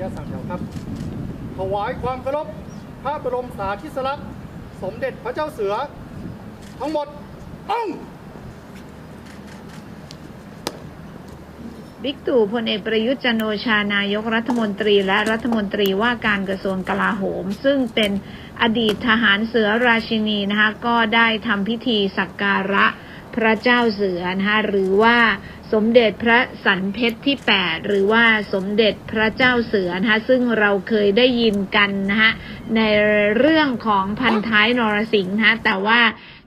ญาตสั่งแถวครับ ถวายความเคารพพระบรมสาธิสลักษณ์สมเด็จพระเจ้าเสือ ทั้งหมดต้องบิ๊กตู่พลเอกประยุทธ์จันทร์โอชานายกรัฐมนตรีและรัฐมนตรีว่าการกระทรวงกลาโหม ซึ่งเป็นอดีตทหารเสือราชินีนะคะก็ได้ทำพิธีสักการะพระเจ้าเสือนะคะหรือว่า สมเด็จพระสันเพชรที่ 8 หรือว่าสมเด็จพระเจ้าเสือนะคะซึ่งเราเคยได้ยินกันนะคะในเรื่องของพันท้ายนรสิงห์นะคะแต่ว่า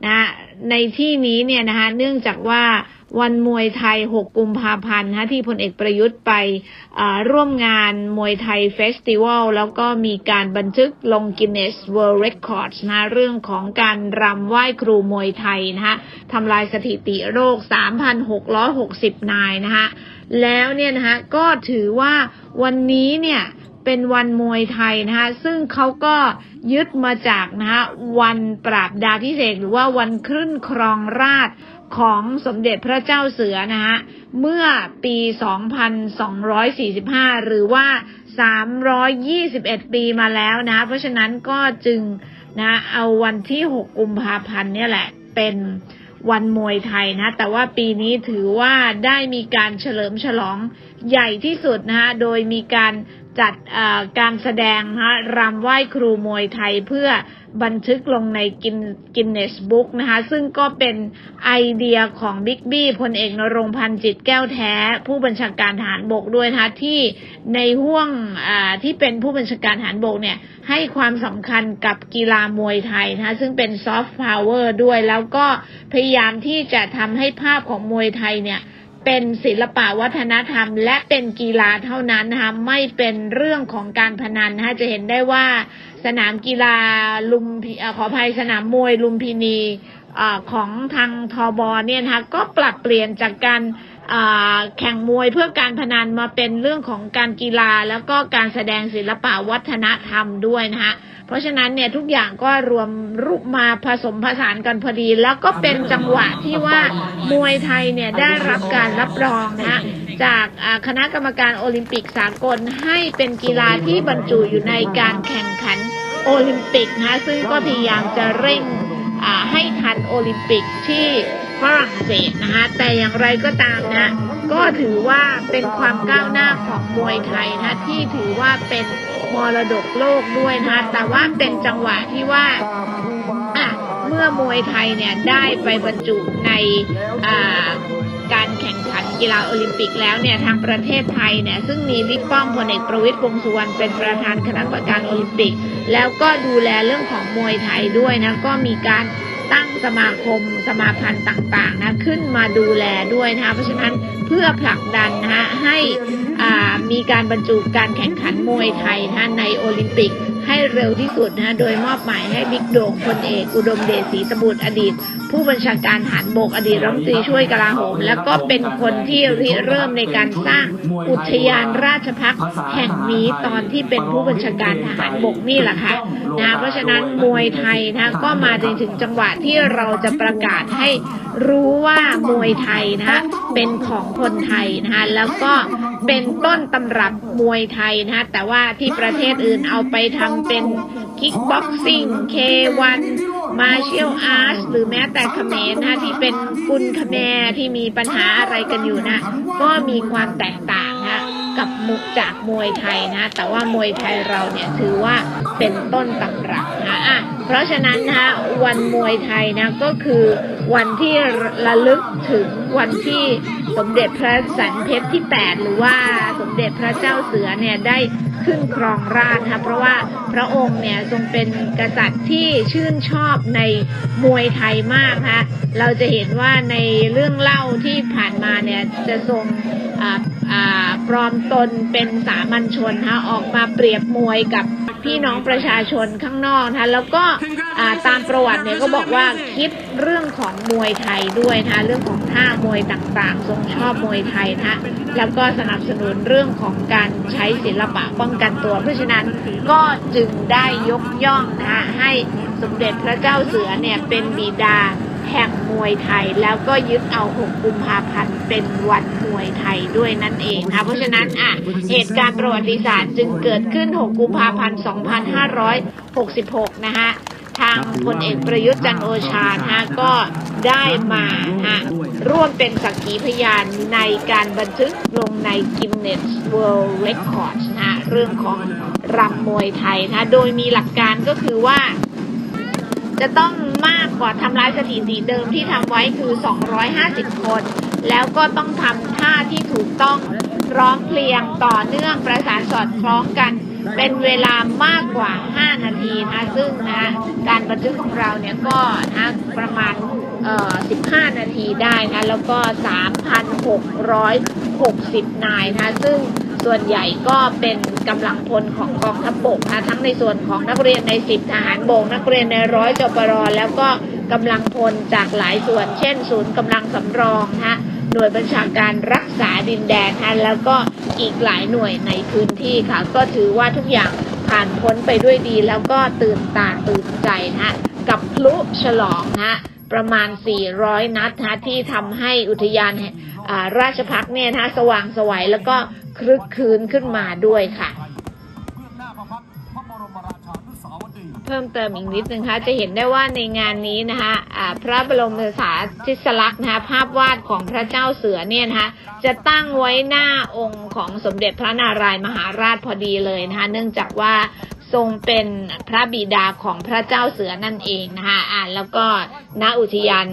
นะในที่นี้เนี่ยนะคะเนื่องจากว่า วันมวยไทย 6 กุมภาพันธ์นะที่พลเอกประยุทธ์ไปร่วมงานมวยไทยเฟสติวัลแล้วก็มีการบันทึกลง Guinness World Records นะเรื่องของการรำไหว้ครูมวยไทยนะคะทำลายสถิติโลก 3,660 นายนะคะแล้วเนี่ยนะคะก็ถือว่าวันนี้เนี่ย เป็นวันมวยไทยนะคะซึ่งเขาก็ยึดมาจากนะคะวันปราบดาพิเศษหรือว่าวันขึ้นครองราชของสมเด็จพระเจ้าเสือนะคะเมื่อปี 2245 หรือว่า 321 ปีมาแล้วนะคะเพราะฉะนั้นก็จึงนะเอาวันที่ 6 กุมภาพันธ์เนี่ยแหละเป็นวันมวยไทยนะ แต่ว่าปีนี้ถือว่าได้มีการเฉลิมฉลองใหญ่ที่สุดนะคะโดยมีการ จัดการแสดงนะรำไหว้ครูมวยไทยเพื่อบันทึกลงในกินกินเนสบุ๊กนะคะ ซึ่งก็เป็นไอเดียของบิ๊กบี้พลเอกนรงพันธ์จิตแก้วแท้ ผู้บัญชาการทหารบกด้วยนะคะที่ในห่วงที่เป็นผู้บัญชาการทหารบกเนี่ยให้ความสำคัญกับกีฬามวยไทยนะคะซึ่งเป็นซอฟต์พาวเวอร์ด้วยแล้วก็พยายามที่จะทำให้ภาพของมวยไทยเนี่ย เป็นศิลปะวัฒนธรรม และเป็นกีฬาเท่านั้นนะคะไม่เป็นเรื่องของการพนันนะคะจะเห็นได้ว่าสนามกีฬาลุมพิเอ่อขออภัยสนามมวยลุมพินีอของทางทบเนี่ยนะคะก็ปรับเปลี่ยนจากการ แข่งมวยเพื่อการพนันมาเป็นเรื่องของการกีฬาแล้วก็การแสดงศิลปะวัฒนธรรมด้วยนะคะเพราะฉะนั้นเนี่ยทุกอย่างก็รวมรูปมาผสมผสานกันพอดี แล้วก็เป็นจังหวะที่ว่ามวยไทยเนี่ยได้รับการรับรองนะคะจากคณะกรรมการโอลิมปิกสากลให้เป็นกีฬาที่บรรจุอยู่ในการแข่งขันโอลิมปิกนะคะซึ่งก็พยายามจะเร่งให้ทันโอลิมปิกที่ ฝรั่งเศสนะคะ แต่อย่างไรก็ตามนะก็ถือว่าเป็นความก้าวหน้าของมวยไทยนะที่ถือว่าเป็นมรดกโลกด้วยนะคะแต่ว่าเป็นจังหวะที่ว่าเมื่อมวยไทยเนี่ยได้ไปบรรจุในการแข่งขันกีฬาโอลิมปิกแล้วเนี่ยทางประเทศไทยเนี่ยซึ่งมีบิ๊กป้อมพลเอกประวิตรวงสุวรรณเป็นประธานคณะกรรมการโอลิมปิก แล้วก็ดูแลเรื่องของมวยไทยด้วยนะก็มีการ ตั้งสมาคมสมาพันธ์ต่างๆนะขึ้นมาดูแลด้วยนะคะเพราะฉะนั้นเพื่อผลักดันนะคะให้อ่ามีการบรรจุการแข่งขันมวยไทยนะในโอลิมปิกให้เร็วที่สุดนะคะโดยมอบหมายให้บิ๊กโด่งพลเอกอุดมเดชศรีตบุตรอดีต ผู้บัญชาการทหารบกอดีตรัฐมนตรีช่วยกลาโหม แล้วก็เป็นคนที่ริเริ่มในการสร้างอุทยานราชพักษ์แห่งนี้ตอนที่เป็นผู้บัญชาการทหารบกนี่แหละค่ะนะเพราะฉะนั้นมวยไทยนะก็มาถึงถึงจังหวะที่เราจะประกาศให้รู้ว่ามวยไทยนะเป็นของคนไทยนะคะแล้วก็เป็นต้นตำรับมวยไทยนะคะแต่ว่าที่ประเทศอื่นเอาไปทำเป็นคิกบ็อกซิ่งเควัน มาเชียลอาร์ตหรือแม้แต่เขมรนะคะที่เป็นกุนเขมรที่มีปัญหาอะไรกันอยู่นะ ก็มีความแตกต่างนะกับมุกจากมวยไทยนะ แต่ว่ามวยไทยเราเนี่ยถือว่าเป็นต้นตำรับนะอะเพราะฉะนั้นนะคะวันมวยไทยนะก็คือวันที่ระลึกถึงวันที่สมเด็จพระสันเพชรที่ 8 หรือว่าสมเด็จพระเจ้าเสือเนี่ยได้ ขึ้นครองราชนะคะเพราะว่าพระองค์เนี่ยทรงเป็นกษัตริย์ที่ชื่นชอบในมวยไทยมากนะคะเราจะเห็นว่าในเรื่องเล่าที่ผ่านมาเนี่ยจะทรงปลอมตนเป็นสามัญชนนะคะออกมาเปรียบมวยกับ พี่น้องประชาชนข้างนอกนะคะแล้วก็ตามประวัติเนี่ยก็บอกว่าคิดเรื่องของมวยไทยด้วยนะคะเรื่องของท่ามวยต่างๆ ทรงชอบมวยไทยนะคะแล้วก็สนับสนุนเรื่องของการใช้ศิลปะป้องกันตัว เพราะฉะนั้นก็จึงได้ยกย่องนะคะให้สมเด็จพระเจ้าเสือเนี่ยเป็นบิดาแห่งมวยไทย แล้วก็ยึดเอา 6 กุมภาพันธ์ เป็นวันมวยไทยด้วยนั่นเองนะคะเพราะฉะนั้นอะเหตุการณ์ประวัติศาสตร์จึงเกิดขึ้น 6 กุมภาพันธ์ 2566 นะคะทางพลเอกประยุทธ์จันทร์โอชานะคะก็ได้มาฮะร่วมเป็นสักขีพยานในการบันทึกลงใน Guinness World Records นะฮะเรื่องของรำมวยไทยนะคะโดยมีหลักการก็คือว่า จะต้องมากกว่าทำลายสถิติเดิมที่ทำไว้คือ 250 คน แล้วก็ต้องทำท่าที่ถูกต้องร้องเพลงต่อเนื่องประสานสอดคล้องกัน เป็นเวลามากกว่า 5 นาทีนะซึ่งนะการบันทึกของเราเนี่ยก็นะประมาณเอ่อ15 นาทีได้นะแล้วก็ 3,660 นายนะซึ่งส่วนใหญ่ก็เป็นกำลังพลของกองทัพบกนะทั้งในส่วนของนักเรียนใน10ทหารบกนักเรียนในร้อยจปรแล้วก็กำลังพลจากหลายส่วน เช่น ศูนย์กำลังสำรองนะ หน่วยบัญชาการรักษาดินแดนนะแล้วก็อีกหลายหน่วยในพื้นที่ค่ะ ก็ถือว่าทุกอย่างผ่านพ้นไปด้วยดี แล้วก็ตื่นตาตื่นใจนะกับพลุฉลองนะประมาณ 400 นัดนะที่ทำให้อุทยานาราชพักเนี่ยนะสว่างสวัยแล้วก็คลึกคืนขึ้นมาด้วยค่ะ พิ่มเติมอีกนิดนึงคะจะเห็นได้ว่าในงานนี้นะคะอ่าพระบรมสาธิสลักษณ์นะคะภาพวาดของพระเจ้าเสือเนี่ยนะคะจะตั้งไว้หน้าองค์ของสมเด็จพระนารายมหาราชพอดีเลยนะคะเนื่องจากว่าทรงเป็นพระบิดาของพระเจ้าเสือนั่นเองนะคะอ่าแล้วก็ณอุทยาน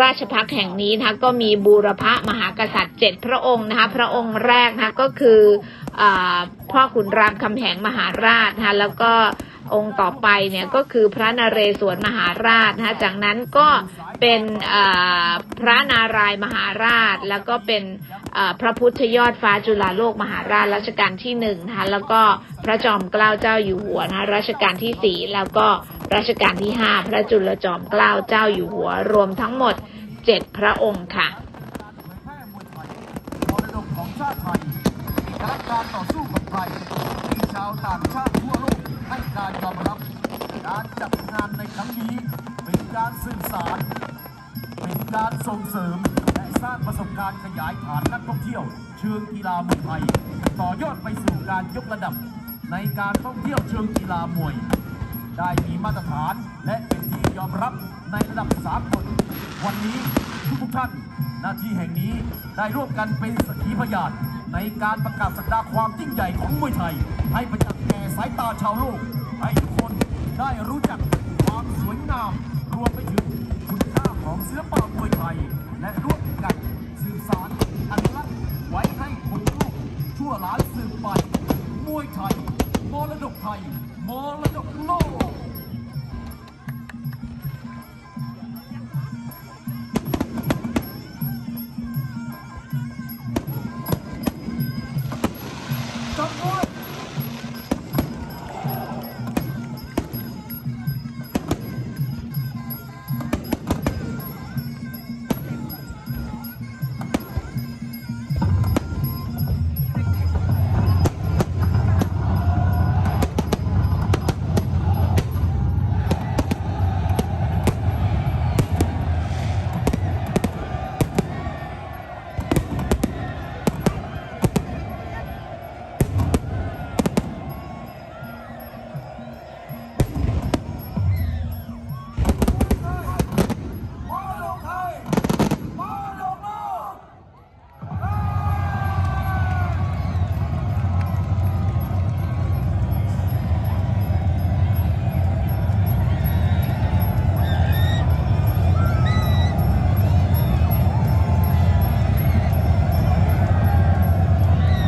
ราชพักแห่งนี้นะคะก็มีบูรพมหากษัตริย์เจ็ดพระองค์นะคะพระองค์แรกนะคะก็คืออพ่อขุนรามคำแหงมหาราชนะคะแล้วก็ องค์ต่อไปเนี่ยก็คือพระนเรศวรมหาราชนะคะจากนั้นก็เป็นพระนารายมหาราช แล้วก็เป็นพระพุทธยอดฟ้าจุฬาโลกมหาราชรัชกาลที่หนึ่งนะคะแล้วก็พระจอมเกล้าเจ้าอยู่หัวนะคะรัชกาลที่สี่แล้วก็รัชกาลที่ห้าพระจุลจอมเกล้าเจ้าอยู่หัว รวมทั้งหมดเจ็ดพระองค์ค่ะกของชาติไทยเอกลักษณ์การต่อสู้กับไทย ชาวต่างชาติทั่วโลกให้การยอมรับ การจัดงานในครั้งนี้เป็นการสื่อสาร เป็นการส่งเสริม และสร้างประสบการณ์ขยายฐานนักท่องเที่ยว เชิงกีฬามวยไทย ต่อยอดไปสู่การยกระดับ ในการท่องเที่ยวเชิงกีฬามวย ได้มีมาตรฐานและเป็นที่ยอมรับในระดับสากลวันนี้ทุกท่านหน้าที่แห่งนี้ได้ร่วมกันเป็นสักขีพยาน ในการประกาศสักดาความยิ่งใหญ่ของมวยไทย ให้ประจักษ์แก่สายตาชาวโลก ให้ทุกคนได้รู้จักความสวยงาม รวมไปถึงคุณค่าของศิลปะมวยไทย และร่วมกันสื่อสารอันลักษ์ไว้ให้คนโลกชั่วล้านสืบไปมวยไทยมรดกไทยมรดกโลก